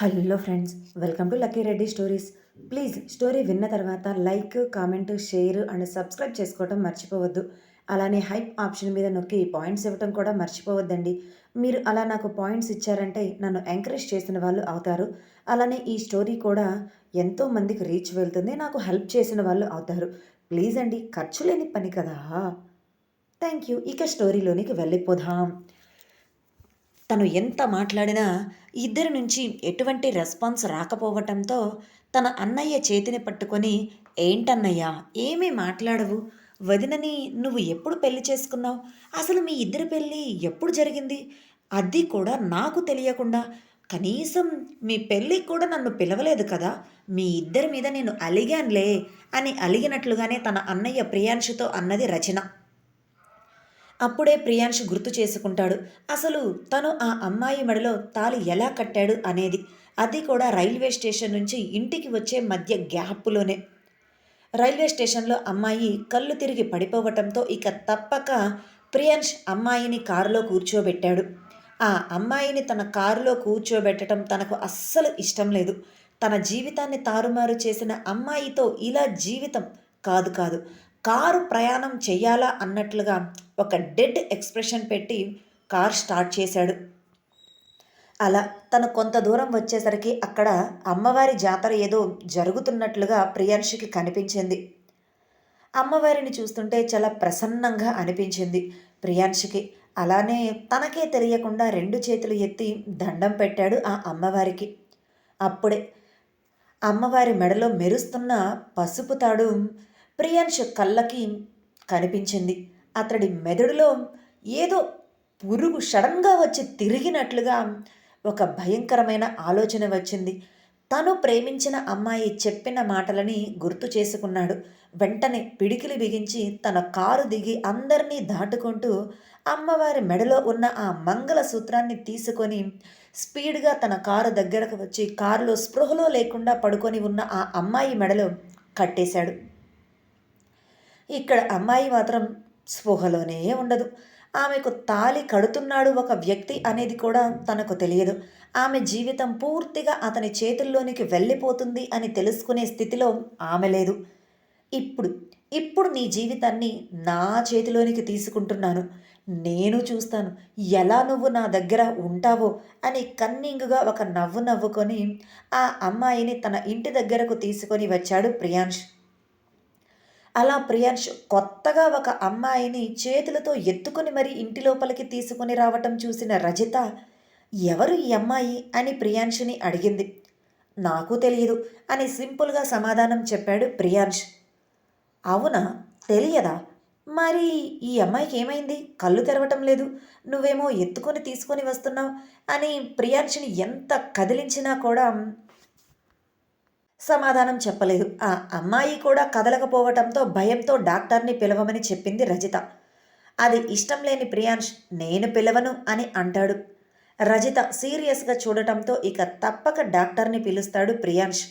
Hello friends welcome to Lucky Reddy stories. Please story విన్న తర్వాత like comment share and subscribe చేసుకోవడం మర్చిపోవద్దు. అలానే హైప్ ఆప్షన్ మీద నొక్కి పాయింట్స్ ఇవ్వడం కూడా మర్చిపోవద్దండి. మీరు అలా నాకు పాయింట్స్ ఇచ్చారంటే నన్ను ఎంకరేజ్ చేసిన వాళ్ళు అవుతారు. అలానే ఈ స్టోరీ కూడా ఎంతో మందికి రీచ్ వెళ్తుంది. నాకు హెల్ప్ చేసిన వాళ్ళు అవుతారు. ప్లీజ్ అండి ఖర్చు లేని పని కదా. Thank you. ఇక స్టోరీలోనికి వెళ్ళిపోదాం. తను ఎంత మాట్లాడినా ఇద్దరి నుంచి ఎటువంటి రెస్పాన్స్ రాకపోవటంతో తన అన్నయ్య చేతిని పట్టుకొని ఏంటన్నయ్య ఏమీ మాట్లాడవు. వదినని నువ్వు ఎప్పుడు పెళ్ళి చేసుకున్నావు? అసలు మీ ఇద్దరి పెళ్ళి ఎప్పుడు జరిగింది? అది కూడా నాకు తెలియకుండా. కనీసం మీ పెళ్ళికి కూడా నన్ను పిలవలేదు కదా. మీ ఇద్దరి మీద నేను అలిగానులే అని అలిగినట్లుగానే తన అన్నయ్య ప్రియాంశుతో అన్నది రచన. అప్పుడే ప్రియాంష్ గుర్తు చేసుకుంటాడు. అసలు తను ఆ అమ్మాయి మెడలో తాలి ఎలా కట్టాడు అనేది. అది కూడా రైల్వే స్టేషన్ నుంచి ఇంటికి వచ్చే మధ్య గ్యాప్లోనే. రైల్వే స్టేషన్లో అమ్మాయి కళ్ళు తిరిగి పడిపోవటంతో ఇక తప్పక ప్రియాంష్ అమ్మాయిని కారులో కూర్చోబెట్టాడు. ఆ అమ్మాయిని తన కారులో కూర్చోబెట్టడం తనకు అస్సలు ఇష్టం లేదు. తన జీవితాన్ని తారుమారు చేసిన అమ్మాయితో ఇలా జీవితం కాదు కాదు. కారు ప్రయాణం చెయ్యాలా అన్నట్లుగా ఒక డెడ్ ఎక్స్ప్రెషన్ పెట్టి కార్ స్టార్ట్ చేశాడు. అలా తను కొంత దూరం వచ్చేసరికి అక్కడ అమ్మవారి జాతర ఏదో జరుగుతున్నట్లుగా ప్రియాంశికి కనిపించింది. అమ్మవారిని చూస్తుంటే చాలా ప్రసన్నంగా అనిపించింది ప్రియాంశికి. అలానే తనకే తెలియకుండా రెండు చేతులు ఎత్తి దండం పెట్టాడు ఆ అమ్మవారికి. అప్పుడే అమ్మవారి మెడలో మెరుస్తున్న పసుపు తాడు ప్రియాంశ కళ్ళకి కనిపించింది. అతడి మెదడులో ఏదో పురుగు సడన్గా వచ్చి తిరిగినట్లుగా ఒక భయంకరమైన ఆలోచన వచ్చింది. తను ప్రేమించిన అమ్మాయి చెప్పిన మాటలని గుర్తు చేసుకున్నాడు. వెంటనే పిడికిలి బిగించి తన కారు దిగి అందరినీ దాటుకుంటూ అమ్మవారి మెడలో ఉన్న ఆ మంగళ సూత్రాన్ని తీసుకొని స్పీడ్గా తన కారు దగ్గరకు వచ్చి కారులో స్పృహలో లేకుండా పడుకొని ఉన్న ఆ అమ్మాయి మెడలో కట్టేశాడు. ఇక్కడ అమ్మాయి మాత్రం స్పృహలోనే ఉండదు. ఆమెకు తాలి కడుతున్నాడు ఒక వ్యక్తి అనేది కూడా తనకు తెలియదు. ఆమె జీవితం పూర్తిగా అతని చేతుల్లోనికి వెళ్ళిపోతుంది అని తెలుసుకునే స్థితిలో ఆమె లేదు. ఇప్పుడు ఇప్పుడు నీ జీవితాన్ని నా చేతిలోనికి తీసుకుంటున్నాను. నేను చూస్తాను. ఎలా నువ్వు నా దగ్గర ఉంటావో అని కన్నింగ్గా ఒక నవ్వు నవ్వుకొని ఆ అమ్మాయిని తన ఇంటి దగ్గరకు తీసుకొని వచ్చాడు ప్రియాంష్ అలా ప్రియాంష్ కొత్తగా ఒక అమ్మాయిని చేతులతో ఎత్తుకుని మరి ఇంటి లోపలికి తీసుకుని రావటం చూసిన రజిత ఎవరు ఈ అమ్మాయి? అని ప్రియాంష్ని అడిగింది. నాకు తెలియదు అని సింపుల్గా సమాధానం చెప్పాడు ప్రియాంష్ అవునా? తెలియదా? మరి ఈ అమ్మాయికి ఏమైంది? కళ్ళు తెరవటం లేదు. నువ్వేమో ఎత్తుకొని తీసుకొని వస్తున్నావు అని ప్రియాంష్ని ఎంత కదిలించినా కూడా సమాధానం చెప్పలేదు. ఆ అమ్మాయి కూడా కదలకపోవటంతో భయంతో డాక్టర్ని పిలవమని చెప్పింది రజిత. అది ఇష్టం లేని ప్రియాంష్ నేను పిలవను అని అంటాడు. రజిత సీరియస్గా చూడటంతో ఇక తప్పక డాక్టర్ని పిలుస్తాడు ప్రియాంష్.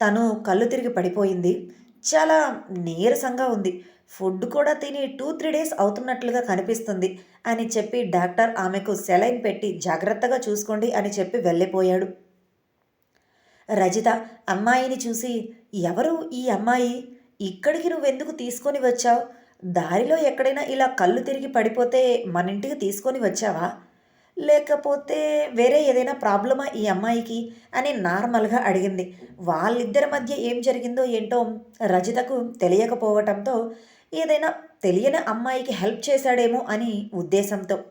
తను కళ్ళు తిరిగి పడిపోయింది. చాలా నీరసంగా ఉంది. ఫుడ్ కూడా తిని టూ త్రీ డేస్ అవుతున్నట్లుగా కనిపిస్తుంది అని చెప్పి డాక్టర్ ఆమెకు సెలైన్ పెట్టి జాగ్రత్తగా చూసుకోండి అని చెప్పి వెళ్ళిపోయాడు. రజిత అమ్మాయిని చూసి ఎవరు ఈ అమ్మాయి? ఇక్కడికి నువ్వెందుకు తీసుకొని వచ్చావు? దారిలో ఎక్కడైనా ఇలా కళ్ళు తిరిగి పడిపోతే మన ఇంటికి తీసుకొని వచ్చావా? లేకపోతే వేరే ఏదైనా ప్రాబ్లమా ఈ అమ్మాయికి? అని నార్మల్గా అడిగింది. వాళ్ళిద్దరి మధ్య ఏం జరిగిందో ఏంటో రజితకు తెలియకపోవటంతో ఏదైనా తెలియని అమ్మాయికి హెల్ప్ చేశాడేమో అని ఉద్దేశంతో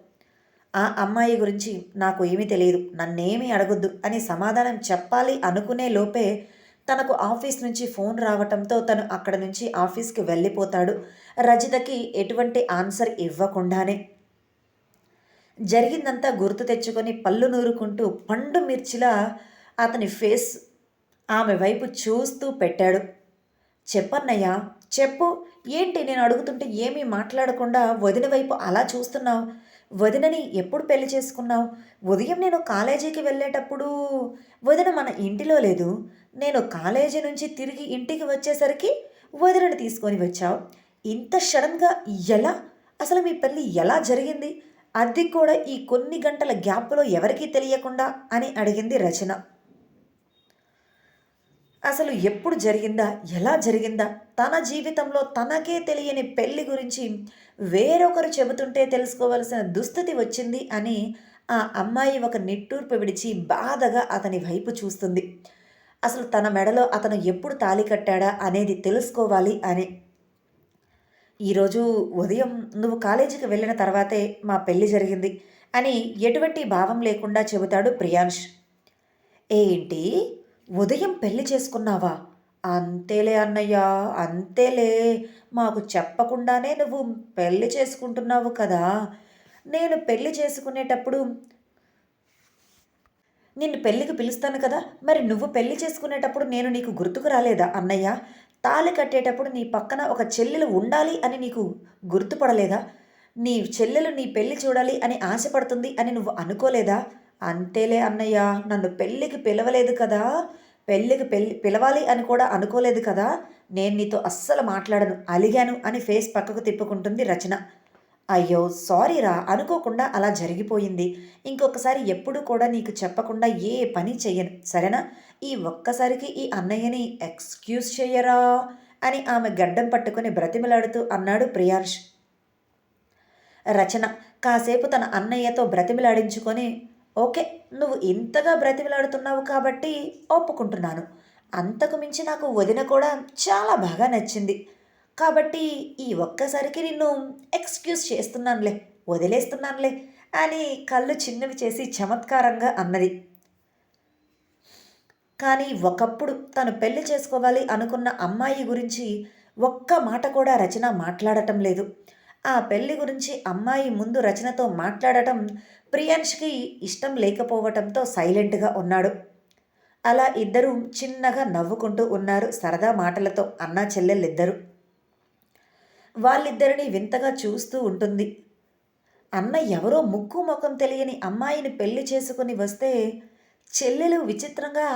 ఆ అమ్మాయి గురించి నాకు ఏమీ తెలియదు. నన్నేమీ అడగొద్దు అని సమాధానం చెప్పాలి అనుకునే లోపే తనకు ఆఫీస్ నుంచి ఫోన్ రావటంతో తను అక్కడ నుంచి ఆఫీస్కి వెళ్ళిపోతాడు. రజితకి ఎటువంటి ఆన్సర్ ఇవ్వకుండానే. జరిగిందంతా గుర్తు తెచ్చుకొని పళ్ళు నూరుకుంటూ పండు మిర్చిలా అతని ఫేస్ ఆమె వైపు చూస్తూ పెట్టాడు. చెప్పన్నయ్యా చెప్పు. ఏంటి నేను అడుగుతుంటే ఏమీ మాట్లాడకుండా వదిన వైపు అలా చూస్తున్నావు? వదినని ఎప్పుడు పెళ్ళి చేసుకున్నావు? ఉదయం నేను కాలేజీకి వెళ్ళేటప్పుడు వదిన మన ఇంటిలో లేదు. నేను కాలేజీ నుంచి తిరిగి ఇంటికి వచ్చేసరికి వదినని తీసుకొని వచ్చావు. ఇంత సడన్గా ఎలా? అసలు మీ పెళ్ళి ఎలా జరిగింది? అది కూడా ఈ కొన్ని గంటల గ్యాప్లో ఎవరికీ తెలియకుండా అని అడిగింది రచన. అసలు ఎప్పుడు జరిగిందా? ఎలా జరిగిందా? తన జీవితంలో తనకే తెలియని పెళ్ళి గురించి వేరొకరు చెబుతుంటే తెలుసుకోవలసిన దుస్థితి వచ్చింది అని ఆ అమ్మాయి ఒక నిట్టూర్పు విడిచి బాధగా అతని వైపు చూస్తుంది. అసలు తన మెడలో అతను ఎప్పుడు తాళి కట్టాడా అనేది తెలుసుకోవాలి అని. ఈరోజు ఉదయం నువ్వు కాలేజీకి వెళ్ళిన తర్వాతే మా పెళ్ళి జరిగింది అని ఎటువంటి భావం లేకుండా చెబుతాడు ప్రియాంష్ ఏంటి? ఉదయం పెళ్ళి చేసుకున్నావా? అంతేలే అన్నయ్య అంతేలే. మాకు చెప్పకుండానే నువ్వు పెళ్ళి చేసుకుంటున్నావు కదా. నేను పెళ్ళి చేసుకునేటప్పుడు నిన్ను పెళ్ళికి పిలుస్తాను కదా. మరి నువ్వు పెళ్ళి చేసుకునేటప్పుడు నేను నీకు గుర్తుకు రాలేదా అన్నయ్య? తాళి కట్టేటప్పుడు నీ పక్కన ఒక చెల్లెలు ఉండాలి అని నీకు గుర్తుపడలేదా? నీ చెల్లెలు నీ పెళ్ళి చూడాలి అని ఆశపడుతుంది అని నువ్వు అనుకోలేదా? అంతేలే అన్నయ్య నన్ను పెళ్ళికి పిలవలేదు కదా. పెళ్ళికి పెళ్ళి పిలవాలి అని కూడా అనుకోలేదు కదా. నేను నీతో అస్సలు మాట్లాడను అలిగాను అని ఫేస్ పక్కకు తిప్పుకుంటుంది రచన. అయ్యో సారీ రా అనుకోకుండా అలా జరిగిపోయింది. ఇంకొకసారి ఎప్పుడు కూడా నీకు చెప్పకుండా ఏ పని చెయ్యను సరేనా? ఈ ఒక్కసారికి ఈ అన్నయ్యని ఎక్స్క్యూజ్ చెయ్యరా? అని ఆమె గడ్డం పట్టుకొని బ్రతిమలాడుతూ అన్నాడు ప్రియాంష్ రచన కాసేపు తన అన్నయ్యతో బ్రతిమిలాడించుకొని ఓకే నువ్వు ఇంతగా బ్రతిమలాడుతున్నావు కాబట్టి ఒప్పుకుంటున్నాను. అంతకు మించి నాకు వదిన కూడా చాలా బాగా నచ్చింది. కాబట్టి ఈ ఒక్కసారికి నిన్ను ఎక్స్క్యూజ్ చేస్తున్నానులే వదిలేస్తున్నానులే అని కళ్ళు చిన్నవి చేసి చమత్కారంగా అన్నది. కానీ ఒకప్పుడు తను పెళ్ళి చేసుకోవాలి అనుకున్న అమ్మాయి గురించి ఒక్క మాట కూడా రచన మాట్లాడటం లేదు. ఆ పెళ్ళి గురించి అమ్మాయి ముందు రచనతో మాట్లాడటం ప్రియాంష్కి ఇష్టం లేకపోవటంతో సైలెంట్గా ఉన్నాడు. అలా ఇద్దరూ చిన్నగా నవ్వుకుంటూ ఉన్నారు సరదా మాటలతో అన్నా చెల్లెళ్ళిద్దరూ వాళ్ళిద్దరిని వింతగా చూస్తూ ఉంటుంది. అన్న ఎవరో ముక్కు ముఖం తెలియని అమ్మాయిని పెళ్ళి చేసుకుని వస్తే చెల్లెలు విచిత్రంగా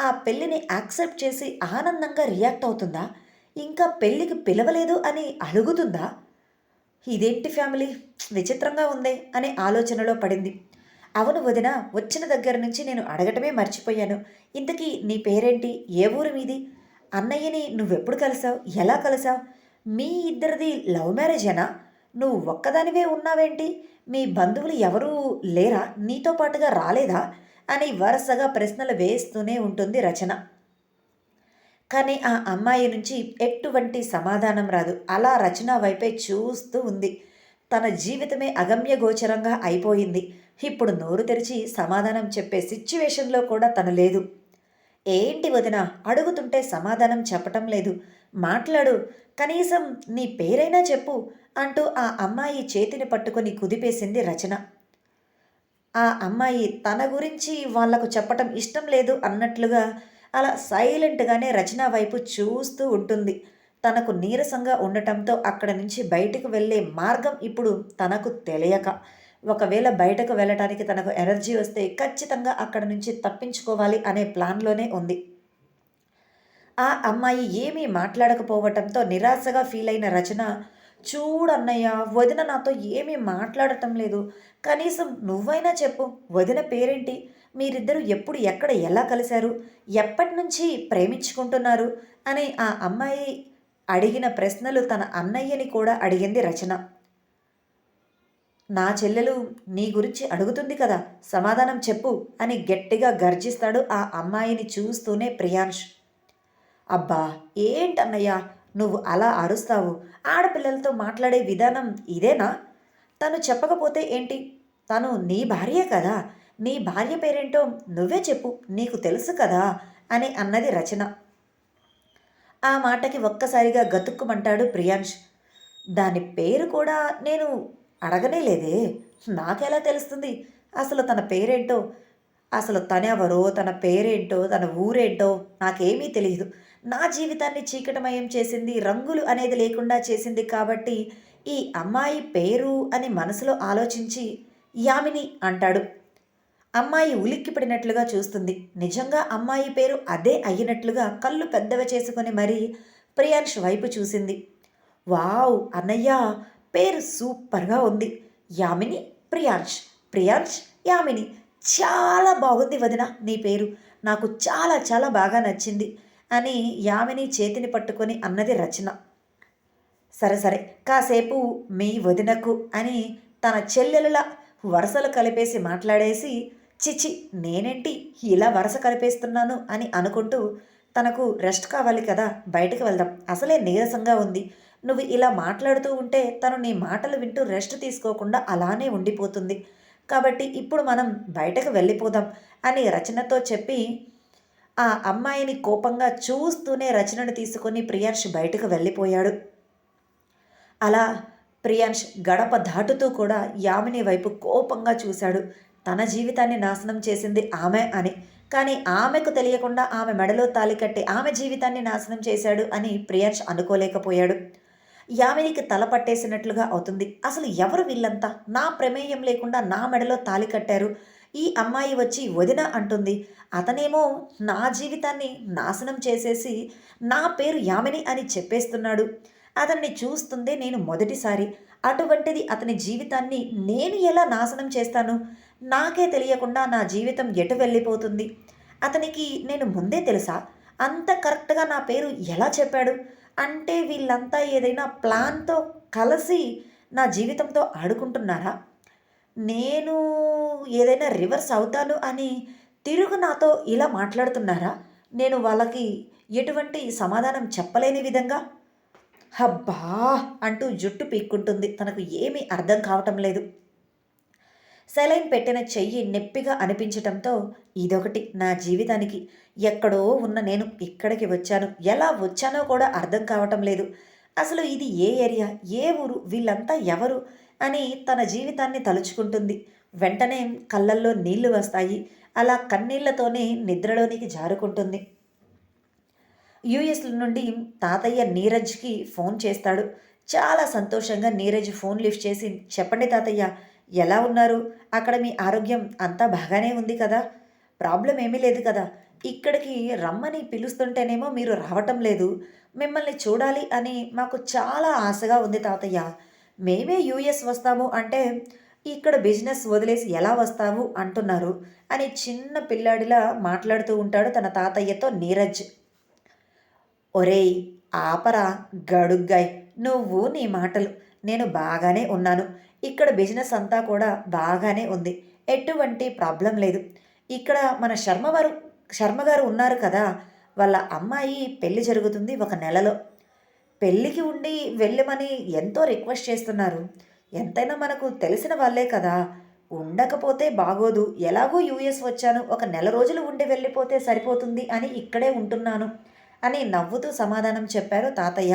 ఆ పెళ్ళిని యాక్సెప్ట్ చేసి ఆనందంగా రియాక్ట్ అవుతుందా? ఇంకా పెళ్ళికి పిలవలేదు అని అడుగుతుందా ఇదేంటి ఫ్యామిలీ? విచిత్రంగా ఉందే అనే ఆలోచనలో పడింది. అవును వదిన వచ్చిన దగ్గర నుంచి నేను అడగటమే మర్చిపోయాను. ఇంతకీ నీ పేరేంటి? ఏ ఊరు మీది? అన్నయ్యని నువ్వెప్పుడు కలిసావు? ఎలా కలిసావు? మీ ఇద్దరిది లవ్ మ్యారేజేనా? నువ్వు ఒక్కదానివే ఉన్నావేంటి? మీ బంధువులు ఎవరూ లేరా? నీతో పాటుగా రాలేదా? అని వరుసగా ప్రశ్నలు వేస్తూనే ఉంటుంది రచన. కానీ ఆ అమ్మాయి నుంచి ఎటువంటి సమాధానం రాదు. అలా రచన వైపే చూస్తూ ఉంది. తన జీవితమే అగమ్యగోచరంగా అయిపోయింది. ఇప్పుడు నోరు తెరిచి సమాధానం చెప్పే సిచ్యువేషన్లో కూడా తను లేదు. ఏంటి వదిన? అడుగుతుంటే సమాధానం చెప్పటం లేదు. మాట్లాడు. కనీసం నీ పేరైనా చెప్పు అంటూ ఆ అమ్మాయి చేతిని పట్టుకొని కుదిపేసింది రచన. ఆ అమ్మాయి తన గురించి వాళ్ళకు చెప్పటం ఇష్టం లేదు అన్నట్లుగా అలా సైలెంట్గానే రచన వైపు చూస్తూ ఉంటుంది. తనకు నీరసంగా ఉండటంతో అక్కడ నుంచి బయటకు వెళ్ళే మార్గం ఇప్పుడు తనకు తెలియక. ఒకవేళ బయటకు వెళ్ళటానికి తనకు ఎనర్జీ వస్తే ఖచ్చితంగా అక్కడ నుంచి తప్పించుకోవాలి అనే ప్లాన్లోనే ఉంది. ఆ అమ్మాయి ఏమీ మాట్లాడకపోవటంతో నిరాశగా ఫీల్ అయిన రచన చూడన్నయ్య వదిన నాతో ఏమీ మాట్లాడటం లేదు. కనీసం నువ్వైనా చెప్పు వదిన పేరేంటి? మీరిద్దరూ ఎప్పుడు ఎక్కడ ఎలా కలిశారు ఎప్పటి నుంచి ప్రేమించుకుంటున్నారు అని ఆ అమ్మాయి అడిగిన ప్రశ్నలు తన అన్నయ్యని కూడా అడిగింది రచన. నా చెల్లెలు నీ గురించి అడుగుతుంది కదా సమాధానం చెప్పు అని గట్టిగా గర్జిస్తాడు ఆ అమ్మాయిని చూస్తూనే ప్రియాంష్ అబ్బా ఏంటన్నయ్య నువ్వు అలా అరుస్తావు? ఆడపిల్లలతో మాట్లాడే విధానం ఇదేనా? తను చెప్పకపోతే ఏంటి? తను నీ భార్యే కదా నీ భార్య పేరేంటో నువ్వే చెప్పు నీకు తెలుసు కదా అని అన్నది రచన. ఆ మాటకి ఒక్కసారిగా గతుక్కుమంటాడు ప్రియాంష్ దాని పేరు కూడా నేను అడగనే లేదే. నాకెలా తెలుస్తుంది? అసలు తన పేరేంటో? అసలు తనెవరో తన పేరేంటో తన ఊరేంటో నాకేమీ తెలియదు నా జీవితాన్ని చీకటమయం చేసింది రంగులు అనేది లేకుండా చేసింది కాబట్టి ఈ అమ్మాయి పేరు అని మనసులో ఆలోచించి యామిని అంటాడు అమ్మాయి ఉలిక్కిపడినట్లుగా చూస్తుంది. నిజంగా అమ్మాయి పేరు అదే అయినట్లుగా కళ్ళు పెద్దవి చేసుకుని మరీ ప్రియాంష్ వైపు చూసింది. వావ్ అన్నయ్య పేరు సూపర్గా ఉంది. యామిని ప్రియాంష్ ప్రియాంష్ యామిని. చాలా బాగుంది వదిన నీ పేరు. నాకు చాలా చాలా బాగా నచ్చింది అని యామిని చేతిని పట్టుకొని అన్నది రచన. సరే సరే కాసేపు మీ వదినకు అని తన చెల్లెల వరుసలు కలిపేసి మాట్లాడేసి చిచి నేనేంటి ఇలా వరుస కలిపేస్తున్నాను అని అనుకుంటూ తనకు రెస్ట్ కావాలి కదా బయటకు వెళ్దాం. అసలే నీరసంగా ఉంది. నువ్వు ఇలా మాట్లాడుతూ ఉంటే తను నీ మాటలు వింటూ రెస్ట్ తీసుకోకుండా అలానే ఉండిపోతుంది. కాబట్టి ఇప్పుడు మనం బయటకు వెళ్ళిపోదాం అని రచనతో చెప్పి ఆ అమ్మాయిని కోపంగా చూస్తూనే రచనను తీసుకొని ప్రియాంష్ బయటకు వెళ్ళిపోయాడు. అలా ప్రియాంష్ గడప దాటుతూ కూడా యామిని వైపు కోపంగా చూశాడు. తన జీవితాన్ని నాశనం చేసింది ఆమె అని. కానీ ఆమెకు తెలియకుండా ఆమె మెడలో తాలి కట్టి ఆమె జీవితాన్ని నాశనం చేశాడు అని ప్రియాంష్ అనుకోలేకపోయాడు. యామినికి తల పట్టేసినట్లుగా అవుతుంది. అసలు ఎవరు వీళ్ళంతా? నా ప్రమేయం లేకుండా నా మెడలో తాలి కట్టారు. ఈ అమ్మాయి వచ్చి వదిన అంటుంది. అతనేమో నా జీవితాన్ని నాశనం చేసేసి నా పేరు యామిని అని చెప్పేస్తున్నాడు. అతన్ని చూస్తుందే నేను మొదటిసారి. అటువంటిది అతని జీవితాన్ని నేను ఎలా నాశనం చేస్తాను? నాకే తెలియకుండా నా జీవితం ఎటు వెళ్ళిపోతుంది? అతనికి నేను ముందే తెలుసా? అంత కరెక్ట్గా నా పేరు ఎలా చెప్పాడు? అంటే వీళ్ళంతా ఏదైనా ప్లాన్తో కలిసి నా జీవితంతో ఆడుకుంటున్నారా? నేను ఏదైనా రివర్స్ అవుతాను అని తిరుగు నాతో ఇలా మాట్లాడుతున్నారా? నేను వాళ్ళకి ఎటువంటి సమాధానం చెప్పలేని విధంగా? హబ్బా అంటూ జుట్టు పీక్కుంటుంది. తనకు ఏమీ అర్థం కావటం లేదు. సెలైన్ పెట్టిన చెయ్యి నొప్పిగా అనిపించటంతో ఇదొకటి నా జీవితానికి. ఎక్కడో ఉన్న నేను ఇక్కడికి వచ్చాను. ఎలా వచ్చానో కూడా అర్థం కావటం లేదు. అసలు ఇది ఏ ఏరియా? ఏ ఊరు? వీళ్ళంతా ఎవరు? అని తన జీవితాన్ని తలుచుకుంటుంది. వెంటనే కళ్ళల్లో నీళ్ళు వస్తాయి. అలా కన్నీళ్ళతోనే నిద్రలోనికి జారుకుంటుంది. యుఎస్ నుండి తాతయ్య నీరజ్కి ఫోన్ చేస్తాడు. చాలా సంతోషంగా నీరజ్ ఫోన్ లిఫ్ట్ చేసి చెప్పండి తాతయ్య ఎలా ఉన్నారు? అక్కడ మీ ఆరోగ్యం అంతా బాగానే ఉంది కదా? ప్రాబ్లం ఏమీ లేదు కదా? ఇక్కడికి రమ్మని పిలుస్తుంటేనేమో మీరు రావటం లేదు. మిమ్మల్ని చూడాలి అని మాకు చాలా ఆశగా ఉంది తాతయ్య. మేమే యూఎస్ వస్తాము అంటే ఇక్కడ బిజినెస్ వదిలేసి ఎలా వస్తావు అంటున్నారు అని చిన్న పిల్లాడిలా మాట్లాడుతూ ఉంటాడు తన తాతయ్యతో నీరజ్. ఒరేయ్ ఆపరా గడుగ్గాయ్ నువ్వు నీ మాటలు. నేను బాగానే ఉన్నాను. ఇక్కడ బిజినెస్ అంతా కూడా బాగానే ఉంది. ఎటువంటి ప్రాబ్లం లేదు. ఇక్కడ మన శర్మ వారు శర్మ గారు ఉన్నారు కదా వాళ్ళ అమ్మాయి పెళ్ళి జరుగుతుంది ఒక నెలలో. పెళ్ళికి ఉండి వెళ్ళమని ఎంతో రిక్వెస్ట్ చేస్తున్నారు. ఎంతైనా మనకు తెలిసిన వాళ్ళే కదా. ఉండకపోతే బాగోదు. ఎలాగో యూఎస్ వచ్చాను. ఒక నెల రోజులు ఉండి వెళ్ళిపోతే సరిపోతుంది అని ఇక్కడే ఉంటున్నాను అని నవ్వుతూ సమాధానం చెప్పారు తాతయ్య.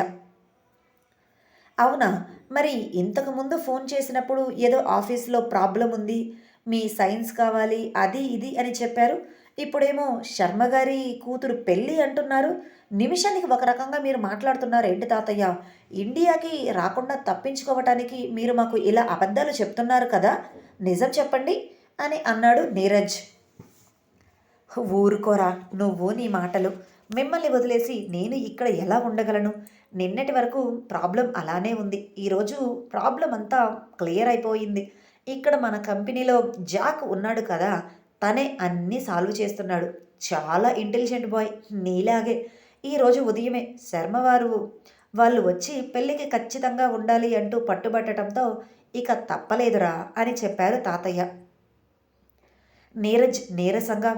అవునా? మరి ఇంతకుముందు ఫోన్ చేసినప్పుడు ఏదో ఆఫీస్లో ప్రాబ్లం ఉంది మీ సైన్స్ కావాలి అది ఇది అని చెప్పారు. ఇప్పుడేమో శర్మ గారి కూతురు పెళ్ళి అంటున్నారు. నిమిషానికి ఒక రకంగా మీరు మాట్లాడుతున్నారు ఏంటి తాతయ్య? ఇండియాకి రాకుండా తప్పించుకోవటానికి మీరు మాకు ఇలా అబద్ధాలు చెప్తున్నారు కదా నిజం చెప్పండి అని అన్నాడు నీరజ్. ఊరుకోరా నువ్వు నీ మాటలు మిమ్మల్ని వదిలేసి నేను ఇక్కడ ఎలా ఉండగలను? నిన్నటి వరకు ప్రాబ్లం అలానే ఉంది. ఈరోజు ప్రాబ్లం అంతా క్లియర్ అయిపోయింది. ఇక్కడ మన కంపెనీలో జాక్ ఉన్నాడు కదా తనే అన్నీ సాల్వ్ చేస్తున్నాడు. చాలా ఇంటెలిజెంట్ బాయ్ నీలాగే. ఈరోజు ఉదయమే శర్మ వారు వాళ్ళు వచ్చి పెళ్ళికి ఖచ్చితంగా ఉండాలి అంటూ పట్టుబట్టడంతో ఇక తప్పలేదురా అని చెప్పారు తాతయ్య. నీరజ్ నీరసంగా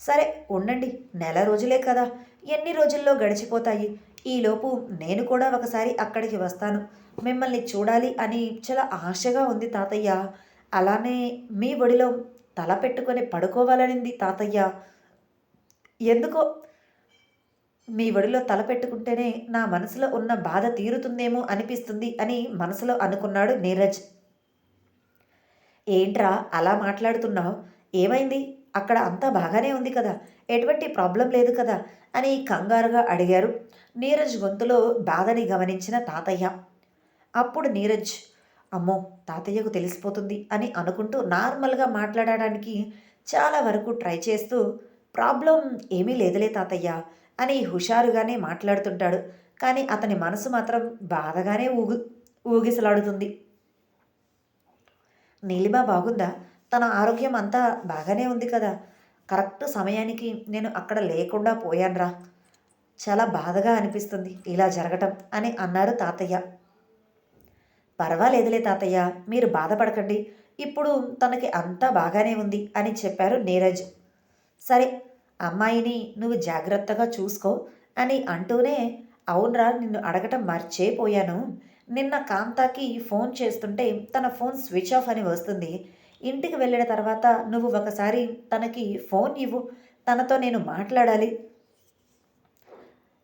సరే ఉండండి నెల రోజులే కదా ఎన్ని రోజుల్లో గడిచిపోతాయి? ఈలోపు నేను కూడా ఒకసారి అక్కడికి వస్తాను. మిమ్మల్ని చూడాలి అని చాలా ఆశగా ఉంది తాతయ్య. అలానే మీ ఒడిలో తల పెట్టుకొని పడుకోవాలనింది తాతయ్య. ఎందుకో? మీ ఒడిలో తల పెట్టుకుంటేనే నా మనసులో ఉన్న బాధ తీరుతుందేమో అనిపిస్తుంది అని మనసులో అనుకున్నాడు నీరజ్. ఏంట్రా అలా మాట్లాడుతున్నావు? ఏమైంది? అక్కడ అంతా బాగానే ఉంది కదా ఎటువంటి ప్రాబ్లం లేదు కదా అని కంగారుగా అడిగారు. నీరజ్ గొంతులో బాధని గమనించిన తాతయ్య. అప్పుడు నీరజ్ అమ్మో తాతయ్యకు తెలిసిపోతుంది అని అనుకుంటూ నార్మల్గా మాట్లాడడానికి చాలా వరకు ట్రై చేస్తూ ప్రాబ్లం ఏమీ లేదులే తాతయ్య అని హుషారుగానే మాట్లాడుతుంటాడు. కానీ అతని మనసు మాత్రం బాధగానే ఊగు ఊగిసలాడుతుంది. నీలిమ బాగుందా? తన ఆరోగ్యం అంతా బాగానే ఉంది కదా. కరెక్ట్ సమయానికి నేను అక్కడ లేకుండా పోయానురా. చాలా బాధగా అనిపిస్తుంది ఇలా జరగటం అని అన్నారు తాతయ్య. పర్వాలేదులే తాతయ్య మీరు బాధపడకండి. ఇప్పుడు తనకి అంతా బాగానే ఉంది అని చెప్పారు నీరజ్. సరే అమ్మాయిని నువ్వు జాగ్రత్తగా చూసుకో అని అంటూనే అవునరా నిన్ను అడగటం మర్చేపోయాను నిన్న కాంతాకి ఫోన్ చేస్తుంటే తన ఫోన్ స్విచ్ ఆఫ్ అని వస్తుంది. ఇంటికి వెళ్ళిన తర్వాత నువ్వు ఒకసారి తనకి ఫోన్ ఇవ్వు. తనతో నేను మాట్లాడాలి.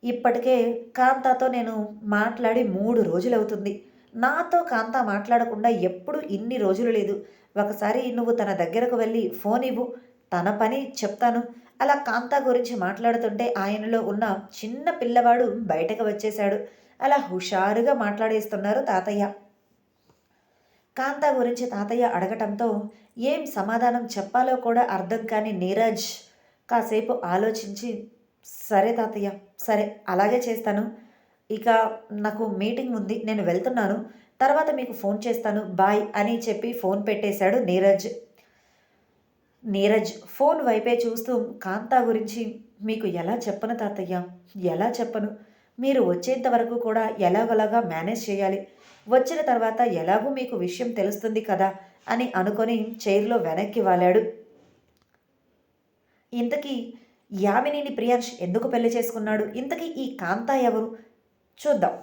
ఇప్పటికే కాంతాతో నేను మాట్లాడి మూడు రోజులవుతుంది. నాతో కాంత మాట్లాడకుండా ఎప్పుడు ఇన్ని రోజులు లేదు. ఒకసారి నువ్వు తన దగ్గరకు వెళ్ళి ఫోన్ ఇవ్వు. తన పని చెప్తాను. అలా కాంతా గురించి మాట్లాడుతుంటే ఆయనలో ఉన్న చిన్న పిల్లవాడు బయటకు వచ్చేశాడు. అలా హుషారుగా మాట్లాడేస్తున్నారు తాతయ్య. కాంత గురించి తాతయ్య అడగటంతో ఏం సమాధానం చెప్పాలో కూడా అర్థం కాని నీరజ్ కాసేపు ఆలోచించి సరే తాతయ్య సరే అలాగే చేస్తాను. ఇక నాకు మీటింగ్ ఉంది నేను వెళ్తున్నాను. తర్వాత మీకు ఫోన్ చేస్తాను బాయ్ అని చెప్పి ఫోన్ పెట్టేశాడు నీరజ్. నీరజ్ ఫోన్ వైపే చూస్తూ కాంతా గురించి మీకు ఎలా చెప్పను తాతయ్య? ఎలా చెప్పను? మీరు వచ్చేంత వరకు కూడా ఎలాగోలాగా మేనేజ్ చేయాలి. వచ్చిన తర్వాత ఎలాగూ మీకు విషయం తెలుస్తుంది కదా అని అనుకొని చైర్లో వెనక్కి వాలాడు. ఇంతకీ యామినిని ప్రియాంష్ ఎందుకు పెళ్ళి చేసుకున్నాడు? ఇంతకీ ఈ కాంతా ఎవరు? చూద్దాం.